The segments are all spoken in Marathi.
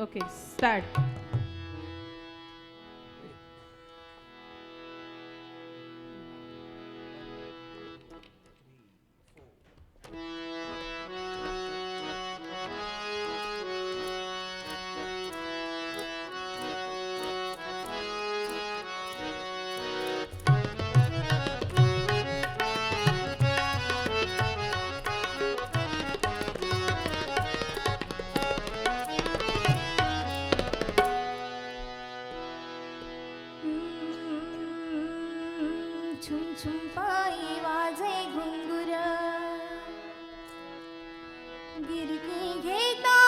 Okay, start. Three, four. छुम छुम पायी वाजे घुंगुर। गिरकी घेता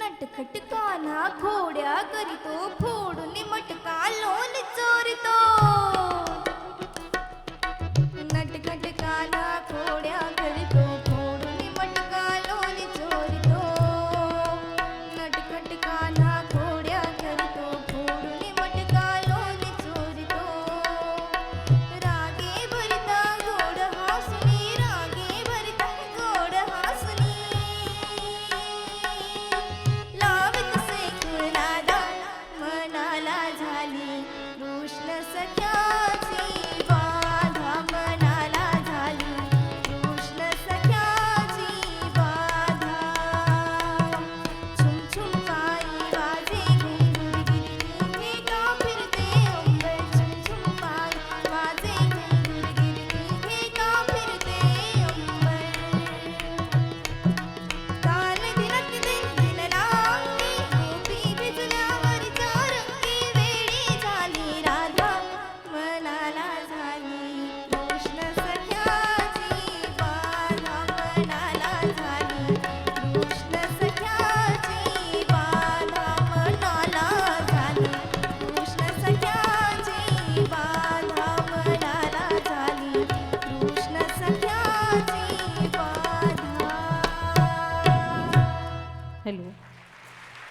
नटखटकाना घोड्या करीतो फोडून मटका लोन चोरितो. hello.